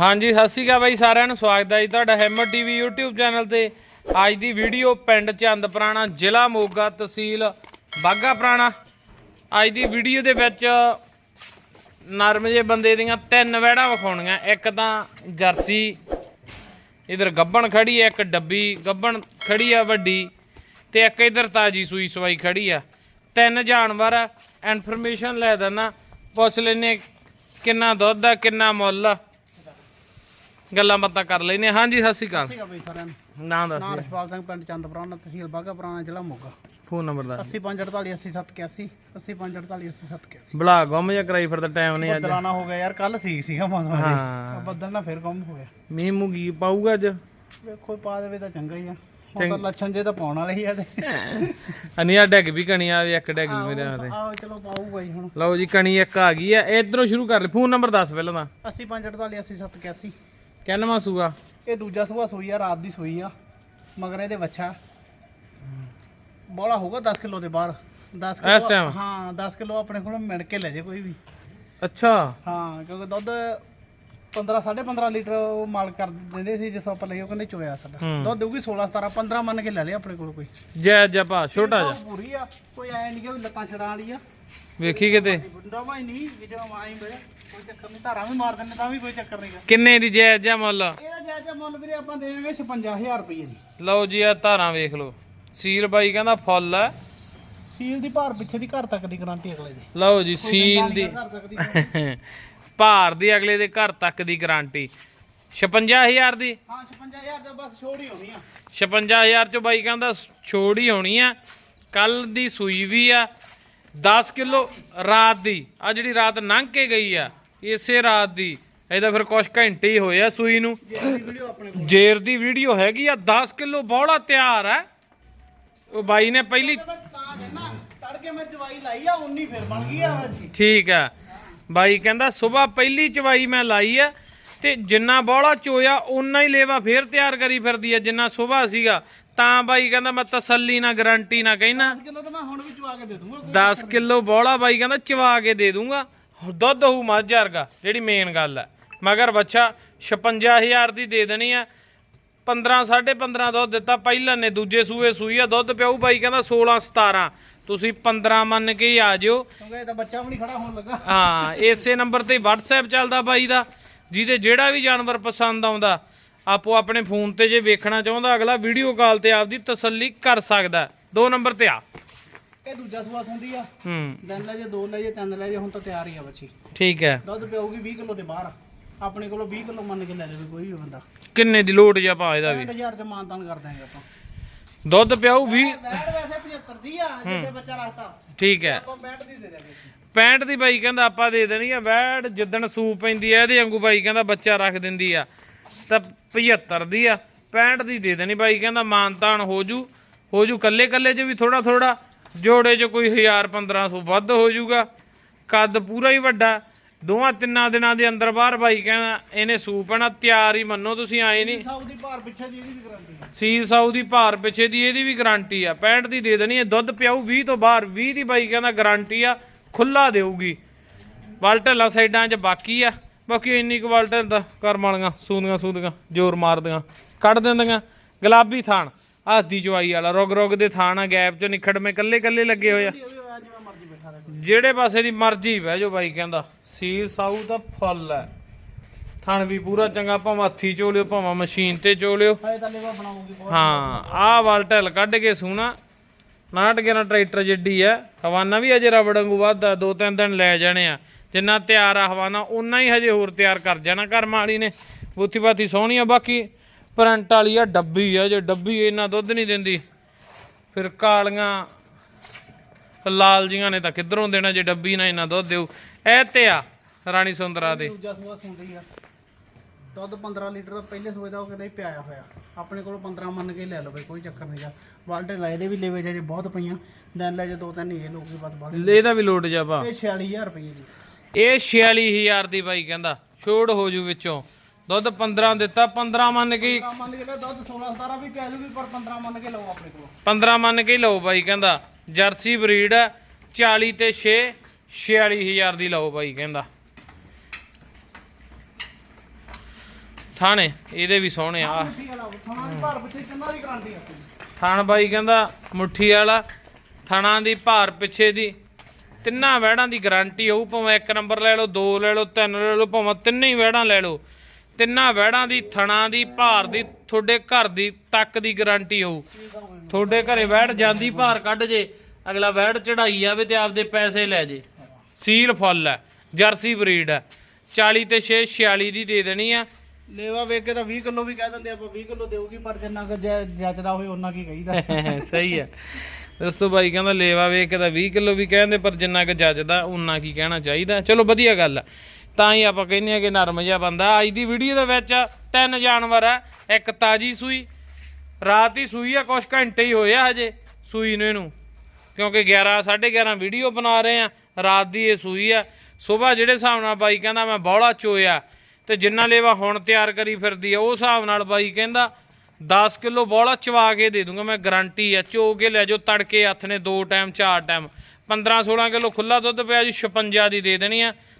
ਹਾਂਜੀ, ਸਤਿ ਸ਼੍ਰੀ ਅਕਾਲ ਬਾਈ ਸਾਰਿਆਂ ਨੂੰ। ਸਵਾਗਤ ਹੈ ਜੀ ਤੁਹਾਡਾ ਹੈਮਰ ਟੀਵੀ YouTube ਚੈਨਲ ਤੇ। ਅੱਜ ਦੀ ਵੀਡੀਓ ਪਿੰਡ ਚੰਦ ਪੁਰਾਣਾ ਜ਼ਿਲ੍ਹਾ ਮੋਗਾ ਤਹਿਸੀਲ ਬਾਗਾ ਪੁਰਾਣਾ। ਅੱਜ ਦੀ ਵੀਡੀਓ ਦੇ ਵਿੱਚ ਨਰਮ ਜੇ ਬੰਦੇ ਦੀਆਂ ਤਿੰਨ ਵਹਿੜਾਂ ਵਿਖਾਉਣੀਆਂ। ਇੱਕ ਤਾਂ ਜਰਸੀ, ਇਧਰ ਗੱਬਣ ਖੜੀ ਹੈ ਇੱਕ ਡੱਬੀ। ਗੱਬਣ ਖੜੀ ਆ, ਵੱਡੀ। ਤੇ ਇੱਕ ਇਧਰ ਤਾਜੀ ਸੂਈ ਸਵਾਈ ਖੜੀ ਆ। ਤਿੰਨ ਜਾਨਵਰ ਆ। ਇਨਫੋਰਮੇਸ਼ਨ ਲੈ ਦੇਣਾ ਪੁੱਛ ਲੈਨੇ ਕਿੰਨਾ ਦੁੱਧ ਆ, ਕਿੰਨਾ ਮੁੱਲ ਆ। ਗੱਲਾਂ ਬਾਤਾਂ ਕਰ ਲੈਨੇ। ਹਾਂਜੀ ਸਤਿ ਸ਼੍ਰੀ ਅਕਾਲ। ਸੀਗਾ ਬਈ ਸਾਰਿਆਂ ਨੂੰ। ਨਾਂ ਨਾਂ ਦੱਸ ਰਸ਼ਪਾਲ ਸਿੰਘ ਪਿੰਡ ਚੰਦਪੁਰਾਣਾ ਤਹਿਸੀਲ ਬਾਗਾ ਪੁਰਾਣਾ ਜ਼ਿਲ੍ਹਾ ਮੋਗਾ। ਫੋਨ ਨੰਬਰ ਦੱਸ 8548 8781 8548 8781 ਬਲਾ ਗੁੰਮ ਜਾਂ ਕਰਾਈ ਫਿਰ ਤਾਂ ਟਾਈਮ ਨਹੀਂ ਅੱਜ। ਦਲਾਨਾ ਹੋ ਗਿਆ ਯਾਰ ਕੱਲ ਸੀ ਸੀਗਾ ਮੌਸਮ ਹਾਂ। ਹਾਂ ਬੱਦਲ ਨਾਲ ਫਿਰ ਗੁੰਮ ਹੋ ਗਿਆ। ਮੀਂਹ ਮੁਗੀ ਪਾਊਗਾ ਅੱਜ? ਵੇਖੋ ਪਾ ਦੇਵੇ ਤਾਂ ਚੰਗਾ ਹੀ ਆ। ਹੁਣ ਤਾਂ ਲੱਛਣ ਜੇ ਤਾਂ ਪਾਉਣ ਵਾਲੇ ਹੀ ਆ ਤੇ। ਅਨੀਆ ਡੈਗ ਵੀ ਕਣੀ ਆ ਵੀ ਇੱਕ ਡੈਗ ਮੇਰੇ ਆ ਤੇ। ਆਓ ਚਲੋ ਪਾਊਗਾ ਹੀ ਹੁਣ। ਲਓ ਜੀ ਕਣੀ ਇੱਕ ਆ ਗਈ ਆ। ਇਧਰੋਂ ਸ਼ੁਰੂ ਕਰ ਲੈ। ਫੋਨ ਨੰਬਰ ਦੱਸ ਪਹਿਲਾਂ ਤਾਂ। 8548 8781 ਕਿੰਨਵਾਂ ਸੂਆ? ਇਹ ਦੂਜਾ ਸੁਭਾ ਸੂਈ ਆ ਰਾਤ ਦੀ ਸੂਈ ਆ ਮਗਰ ਇਹਦੇ ਵੱਛਾ। ਬੋਲਾ ਹੋਊਗਾ 10 ਕਿਲੋ ਦੇ ਬਾਹਰ। 10 ਇਸ ਕਿਲੋ time? ਹਾਂ 10 ਕਿਲੋ ਆਪਣੇ ਕੋਲੋਂ ਮਿਣ ਕੇ ਲੈ ਜੇ ਕੋਈ ਵੀ। ਅੱਛਾ। ਹਾਂ ਕਿਉਂਕਿ ਦੁੱਧ 15 15.5 ਲੀਟਰ ਉਹ ਮਾਲ ਕਰ ਦਿੰਦੇ ਸੀ ਜਿਸ ਆਪਾਂ ਲਈ ਉਹ ਕਹਿੰਦੇ ਚੋਇਆ ਸਾਡਾ। ਹੂੰ। ਦੁੱਧ ਦੇਊਗੀ 16 17 15 ਮੰਨ ਕੇ ਲੈ ਲਿਆ ਆਪਣੇ ਕੋਲ ਕੋਈ। ਜੈ ਜਪਾ ਛੋਟਾ ਜਿਹਾ। ਪੂਰੀ ਆ ਕੋਈ ਐ ਨਹੀਂ ਕਿ ਵੀ ਲੱਤਾਂ ਛੜਾਂ ਵਾਲੀ ਆ। ਵੇਖੀ ਕਿਤੇ? ਬੁੰਡਾ ਵਾਈ ਨਹੀਂ ਜਦੋਂ ਆਈ ਬਈ ਕੋਈ ਚੱਕਰ ਨਹੀਂ ਧਾਰਾਂ ਵੀ ਮਾਰ ਦਿੰਦੇ ਤਾਂ ਵੀ ਕੋਈ ਚੱਕਰ ਨਹੀਂਗਾ। ਕਿੰਨੇ ਦੀ ਜੈ ਜੈ ਮੁੱਲ? ਇਹਦਾ ਜਾਇਜ਼ਾ ਮੁੱਲ ਵੀਰੇ ਆਪਾਂ ਦੇਵਾਂਗੇ 56000 ਰੁਪਏ ਦੀ। ਲਓ ਜੀ ਆ ਧਾਰਾਂ ਵੇਖ ਲਓ। ਸੀਲ ਬਾਈ ਕਹਿੰਦਾ ਫੁੱਲ ਆ। ਸੀਲ ਦੀ ਭਾਰ ਪਿੱਛੇ ਦੀ ਘਰ ਤੱਕ ਦੀ ਗਾਰੰਟੀ ਅਗਲੇ ਦੀ। ਲਓ ਜੀ ਸੀਲ ਦੀ ਘਰ ਤੱਕ ਦੀ ਭਾਰ ਦੀ ਅਗਲੇ ਦੇ ਘਰ ਤੱਕ ਦੀ ਗਾਰੰਟੀ 56000 ਦੀ? ਹਾਂ 56000 ਦਾ ਬਸ ਛੋੜ ਹੀ ਹੋਣੀ ਆ। 56000 ਚ ਬਾਈ ਕਹਿੰਦਾ ਛੋੜ ਹੀ ਹੋਣੀ ਆ। ਕੱਲ ਦੀ ਸੂਈ ਵੀ ਆ। 10 ਕਿਲੋ ਰਾਤ ਦੀ। ਆ ਜਿਹੜੀ ਰਾਤ ਲੰਘ ਕੇ ਗਈ ਆ। ਇਸੇ ਰਾਤ ਦੀ। ਇਹਦਾ ਫਿਰ ਕੁਛ ਘੰਟੇ ਹੀ ਹੋਏ ਆ ਸੂਈ ਨੂੰ। ਜੇਰ ਦੀ ਵੀਡੀਓ ਹੈਗੀ ਆ 10 ਕਿਲੋ ਬੋਲਾ ਤਿਆਰ ਆ। ਉਹ ਬਾਈ ਨੇ ਪਹਿਲੀ ਤੜਕੇ ਮੈਂ ਲਾਈ ਆ 19 ਫਿਰ ਬਣ ਗਈ ਆ ਜੀ। ਠੀਕ ਆ। ਬਾਈ ਕਹਿੰਦਾ ਸਵੇਰ ਪਹਿਲੀ ਚਵਾਈ ਮੈਂ ਲਾਈ ਆ ਤੇ ਜਿੰਨਾ ਬੋਲਾ ਚੋਇਆ ਓਨਾ ਹੀ ਲੇਵਾ ਫੇਰ ਤਿਆਰ ਕਰੀ ਫਿਰਦੀ ਆ ਜਿੰਨਾ ਸਵੇਰ ਸੀਗਾ। ਤਾਂ ਬਾਈ ਕਹਿੰਦਾ ਮੈਂ ਤਸੱਲੀ ਨਾਲ ਗਾਰੰਟੀ ਨਾਲ ਕਹਿਣਾ। 10 ਕਿਲੋ ਤਾਂ ਮੈਂ ਹੁਣ ਵੀ ਚਵਾ ਕੇ ਦੇ ਦੂੰਗਾ। 10 ਕਿਲੋ ਬੋਲਾ ਬਾਈ ਕਹਿੰਦਾ ਚਵਾ ਕੇ ਦੇ ਦੂੰਗਾ। ਦੁੱਧ ਹੋਊ ਮੱਝ ਵਰਗਾ ਜਿਹੜੀ ਮੇਨ ਗੱਲ ਆ। ਮਗਰ ਬੱਚਾ 56000 ਦੀ ਦੇ ਦੇਣੀ ਆ। 15 15.5 ਦੁੱਧ ਦਿੱਤਾ ਪਹਿਲਾਂ ਨੇ ਦੂਜੇ ਸੂਏ ਸੂਈ ਆ ਦੁੱਧ ਪਿਆਊ ਬਾਈ ਕਹਿੰਦਾ 16 17 ਤੁਸੀਂ 15 ਮੰਨ ਕੇ ਹੀ ਆ ਜਿਓ। ਕਿਉਂਕਿ ਇਹ ਤਾਂ ਬੱਚਾ ਵੀ ਨਹੀਂ ਖੜਾ ਹੋਣ ਲੱਗਾ। ਹਾਂ ਇਸੇ ਨੰਬਰ ਤੇ WhatsApp ਚੱਲਦਾ ਬਾਈ ਦਾ ਜਿਹਦੇ ਜਿਹੜਾ ਵੀ ਜਾਨਵਰ ਪਸੰਦ ਆਉਂਦਾ ਆਪੋ ਆਪਣੇ ਫੋਨ ਤੇ ਜੇ ਵੇਖਣਾ ਚਾਹੁੰਦਾ ਅਗਲਾ ਵੀਡੀਓ ਕਾਲ ਤੇ ਆਪਦੀ ਤਸੱਲੀ ਕਰ ਸਕਦਾ। ਦੋ ਨੰਬਰ ਤੇ ਆ। ਇਹ ਦੂਜਾ ਸਵਾਦ ਹੁੰਦੀ ਆ। ਹੂੰ। ਦਿਨ ਲੈ ਜੇ ਦੋ ਲੈ ਜੇ ਤਿੰਨ ਲੈ ਜੇ ਹੁਣ ਤਾਂ ਤਿਆਰ ਹੀ ਆ ਬੱਚੀ। ਠੀਕ ਹੈ। ਦੁੱਧ ਪਿਆਊਗੀ 20 ਕਿਲੋ ਦੇ ਬਾਹਰ। ਆਪਣੇ ਕੋਲੋਂ 20 ਕਿਲੋ ਮੰਨ ਕੇ ਲੈ ਜਾਵੇ ਕੋਈ ਵੀ ਬੰਦਾ। ਕਿੰਨੇ ਦੀ ਲੋਟ ਜਾਂ ਪਾ ਇਹਦਾ ਵੀ? 60000 ਚ ਮਾਨਤਾਨ ਕਰ ਦਾਂਗੇ ਆਪਾਂ। ਦੁੱਧ ਪਿਆਊ 20 ਬੈਠ ਵੈਸੇ 75 ਦੀ ਆ ਜਿੱਤੇ ਬੱਚਾ ਰੱਖਤਾ ਠੀਕ ਹੈ। ਆਪਾਂ ਬੈਠ ਦੀ ਦੇ ਦਾਂਗੇ 65 ਦੀ ਬਾਈ ਕਹਿੰਦਾ ਆਪਾਂ ਦੇ ਦੇਣੀ ਆ ਵੈੜ ਜਿੱਦਣ ਸੂਪ ਪੈਂਦੀ ਆ ਇਹਦੇ ਵਾਂਗੂ ਬਾਈ ਕਹਿੰਦਾ ਬੱਚਾ ਰੱਖ ਦਿੰਦੀ ਆ। ਤਾਂ 75 ਦੀ ਆ 65 ਦੀ ਦੇ ਦੇਣੀ ਬਾਈ ਕਹਿੰਦਾ ਮਾਨਤਾਨ ਹੋ ਜੂ। ਹੋ ਜੂ ਕੱਲੇ ਕੱਲੇ 'ਚ ਵੀ ਥੋੜਾ ਥੋੜਾ ਜੋੜੇ 'ਚ ਕੋਈ 1000 1500 ਵੱਧ ਹੋ ਜੂਗਾ ਕੱਦ ਪੂਰਾ ਹੀ ਵੱਡਾ। ਦੋਵਾਂ ਤਿੰਨਾਂ ਦਿਨਾਂ ਦੇ ਅੰਦਰ ਬਾਹਰ ਬਾਈ ਕਹਿੰਦਾ ਇਹਨੇ ਸੂਪ ਆਣਾ ਤਿਆਰ ਹੀ ਮੰਨੋ ਤੁਸੀਂ ਆਏ ਨਹੀਂ। ਸਾਊਦੀ ਭਾਰ ਪਿੱਛੇ ਦੀ ਇਹਦੀ ਵੀ ਗਾਰੰਟੀ ਸੀ ਸਾਊ ਦੀ ਭਾਰ ਪਿੱਛੇ ਦੀ ਇਹਦੀ ਵੀ ਗਾਰੰਟੀ ਆ। 65 ਦੀ ਦੇ ਦੇਣੀ ਹੈ ਦੁੱਧ ਪਿਆਊ 20 ਤੋਂ ਬਾਹਰ 20 ਦੀ ਬਾਈ ਕਹਿੰਦਾ ਗਾਰੰਟੀ ਆ ਖੁੱਲਾ ਦੇਊਗੀ। ਵਲਟਲਾਂ ਸਾਈਡਾਂ 'ਚ ਬਾਕੀ ਆ। ਬਾਕੀ ਇੰਨੀ ਕੁ ਵਲਟਲ ਦਾ ਕਰਮ ਵਾਲੀਆਂ ਸੂਦੀਆਂ ਸੂਦੀਆਂ ਜ਼ੋਰ ਮਾਰਦੀਆਂ ਕੱਢ ਦਿੰਦੀਆਂ। ਗੁਲਾਬੀ ਥਾਣ ਆਦੀ ਚਵਾਈ ਵਾਲਾ ਰੁਗ ਰੁਗ ਦੇ ਥਾਣ ਗੈਪ 'ਚ ਨਿਖੜਵੇਂ ਕੱਲੇ ਕੱਲੇ ਲੱਗੇ ਹੋਏ ਆ। ਜਿਹੜੇ ਪਾਸੇ ਦੀ ਮਰਜ਼ੀ ਬਹਿ ਜਾਓ ਬਾਈ ਕਹਿੰਦਾ ਸੀਲ ਸਾਊ ਦਾ ਫੁੱਲ ਹੈ ਥਣ ਵੀ ਪੂਰਾ ਚੰਗਾ ਭਾਵੇਂ ਹੱਥੀ ਚੋ ਲਿਓ ਭਾਵੇਂ ਮਸ਼ੀਨ ਤੇ ਚੋ ਲਿਓ ਤਾਂ ਹਾਂ ਆਹ ਵਾਲ ਢਿੱਲ ਕੱਢ ਕੇ ਸੂਣਾ। 911 ਟਰੈਕਟਰ ਜਿੱਡੀ ਆ ਹਵਾਨਾ ਵੀ ਅਜੇ ਰਬੜ ਵਾਂਗੂ ਵੱਧਦਾ ਦੋ ਤਿੰਨ ਦਿਨ ਲੈ ਜਾਣੇ ਆ। ਜਿੰਨਾ ਤਿਆਰ ਆ ਹਵਾਨਾ ਉਨਾ ਹੀ ਹਜੇ ਹੋਰ ਤਿਆਰ ਕਰ ਜਾਣਾ ਘਰਮ ਵਾਲੀ ਨੇ। ਬੂਥੀ ਬਾਤੀ ਸੋਹਣੀ ਆ ਬਾਕੀ ਪ੍ਰੰਟ ਵਾਲੀ ਆ ਡੱਬੀ ਆ ਜੇ ਡੱਬੀ ਇੰਨਾ ਦੁੱਧ ਨਹੀਂ ਦਿੰਦੀ ਫਿਰ ਕਾਲੀਆਂ ਲਾਲ ਜੀਆਂ ਨੇ ਤਾਂ ਕਿੱਧਰੋਂ ਦੇਣਾ ਜੇ ਡੱਬੀ ਨਾ ਇੰਨਾ ਦੁੱਧ ਦੇਊ। ਇਹ ਤੇ ਆ ਰਾਣੀ ਸੁੰਦਰਾ ਦੇ। ਦੂਜਾ ਸੂਆ ਸੁੰਦੀ ਆ। ਦੁੱਧ 15 ਲੀਟਰ ਪਹਿਲੇ ਸੂਏ ਦਾ ਉਹ ਕਹਿੰਦਾ ਹੀ ਪਿਆਇਆ ਹੋਇਆ। ਆਪਣੇ ਕੋਲੋਂ 15 ਮੰਨ ਕੇ ਲੈ ਲਓ ਬਈ ਕੋਈ ਚੱਕਰ ਨਹੀਂਗਾ ਵਾਲਟੇ ਲਾਏ ਦੇ ਵੀ ਲੈਵੇ ਜੇ ਬਹੁਤ ਪਈਆਂ ਦਿਨ ਲੈ ਜੇ ਦੋ ਤਿੰਨ ਇਹ ਲੋਕੀ ਬਸ ਬਾਅਦ ਇਹਦਾ ਵੀ ਲੋਟ ਜਾ ਭਾ। ਇਹ 46000 ਰੁਪਏ ਜੀ ਇਹ 46000 ਦੀ ਬਾਈ ਕਹਿੰਦਾ ਛੋੜ ਹੋ ਜੂ ਵਿੱਚੋਂ। ਦੁੱਧ 15 ਦਿੱਤਾ 15 ਮੰਨ ਕੇ ਹੀ- 15 ਮੰਨ ਕੇ ਲੈ ਦੁੱਧ 16 17 ਵੀ ਪਿਆ ਜੂਗੀ ਪਰ 15 ਮੰਨ ਕੇ ਲਓ ਆਪਣੇ ਕੋਲੋਂ। 15 ਮੰਨ ਕੇ ਹੀ ਲਓ ਬਾਈ ਕਹਿੰਦਾ। ਜਰਸੀ ਬਰੀਡ ਆ 40 ਤੇ 6 46000 ਦੀ ਲਓ ਬਾਈ ਕਹਿੰਦਾ। ਥਾਣੇ ਇਹਦੇ ਵੀ ਸੋਹਣੇ ਆ। ਮੁੱਠੀ ਵਾਲਾ ਥਾਣਾ ਦੀ ਭਾਰ ਪਿੱਛੇ ਕਿੰਨਾ ਦੀ ਗਾਰੰਟੀ ਆਪਣੀ? ਥਣ ਬਾਈ ਕਹਿੰਦਾ ਮੁੱਠੀ ਵਾਲਾ ਥਣਾ ਦੀ ਭਾਰ ਪਿੱਛੇ ਦੀ ਤਿੰਨਾਂ ਵਹਿੜਾਂ ਦੀ ਗਾਰੰਟੀ ਹੋਊ ਭਾਵੇਂ ਇੱਕ ਨੰਬਰ ਲੈ ਲਓ ਦੋ ਲੈ ਲਓ ਤਿੰਨ ਲੈ ਲਓ ਭਾਵੇਂ ਤਿੰਨੇ ਹੀ ਵਹਿੜਾਂ ਲੈ ਲਓ। ਤਿੰਨਾਂ ਵਹਿੜਾਂ ਦੀ ਥਣਾ ਦੀ ਭਾਰ ਦੀ ਤੁਹਾਡੇ ਘਰ ਦੀ ਤੱਕ ਦੀ ਗਾਰੰਟੀ ਹੋਊ। ਤੁਹਾਡੇ ਘਰੇ ਵਹਿੜ ਜਾਂਦੀ ਭਾਰ ਕੱਢ ਜੇ ਅਗਲਾ ਵਹਿੜ ਚੜਾਈ ਆਵੇ ਤੇ ਆਪਦੇ ਪੈਸੇ ਲੈ ਜੇ। ਸੀਲ ਫੁੱਲ ਹੈ ਜਰਸੀ ਬਰੀਡ ਹੈ। 40 ਤੇ 6 46 ਦੀ ਦੇ ਦੇਣੀ ਆ। ਲੇਵਾ ਵੇਖ ਕੇ ਤਾਂ 20 ਕਿਲੋ ਵੀ ਕਹਿ ਦਿੰਦੇ ਆਪਾਂ 20 ਕਿਲੋ ਦੇਊਗੀ ਪਰ ਜਿੰਨਾ ਕੁ ਜੱਚਦਾ ਹੋਵੇ ਉਹਨਾਂ ਕੀ ਕਹੀਦਾ। ਸਹੀ ਹੈ। ਦੋਸਤੋ ਬਾਈ ਕਹਿੰਦਾ ਲੇਵਾ ਵੇਖ ਕੇ ਤਾਂ 20 ਕਿਲੋ ਵੀ ਕਹਿੰਦੇ ਪਰ ਜਿੰਨਾ ਕਿ ਜੱਜਦਾ ਉਨਾ ਕੀ ਕਹਿਣਾ ਚਾਹੀਦਾ। ਚਲੋ ਵਧੀਆ ਗੱਲ ਆ ਤਾਂ ਹੀ ਆਪਾਂ ਕਹਿੰਦੇ ਆ ਕਿ ਨਰਮ ਜਿਹਾ ਬੰਦਾ ਅੱਜ ਦੀ ਵੀਡੀਓ ਦੇ ਵਿੱਚ ਤਿੰਨ ਜਾਨਵਰ ਆ ਇੱਕ ਤਾਜੀ ਸੂਈ, ਰਾਤ ਹੀ ਸੂਈ ਆ, ਕੁਛ ਘੰਟੇ ਹੀ ਹੋਏ ਆ ਹਜੇ ਸੂਈ ਨੂੰ ਇਹਨੂੰ। ਕਿਉਂਕਿ 11 11:30 ਵੀਡੀਓ ਬਣਾ ਰਹੇ ਆ। ਰਾਤ ਦੀ ਇਹ ਸੂਈ ਆ। ਸਵੇਰ ਜਿਹੜੇ ਹਿਸਾਬ ਨਾਲ ਬਾਈ ਕਹਿੰਦਾ ਮੈਂ ਬੌਲਾ ਚੋਇਆ, ਤੇ ਜਿੰਨਾ ਲੇਵਾ ਹੁਣ ਤਿਆਰ ਕਰੀ ਫਿਰਦੀ ਆ, ਉਹ ਹਿਸਾਬ ਨਾਲ ਬਾਈ ਕਹਿੰਦਾ 10 ਕਿਲੋ ਬੌਲਾ ਚਵਾ ਕੇ ਦੇ ਦੂੰਗਾ ਮੈਂ ਗਾਰੰਟੀ ਆ। ਚੋ ਕੇ ਲੈ ਜਾਓ, ਤੜਕੇ ਹੱਥ ਨੇ ਦੋ ਟਾਈਮ ਚਾਰ ਟਾਈਮ 15 16 ਕਿਲੋ ਖੁੱਲਾ ਦੁੱਧ ਪਿਆ ਜੀ 56 ਦੀ ਦੇ ਦੇਣੀ ਆ।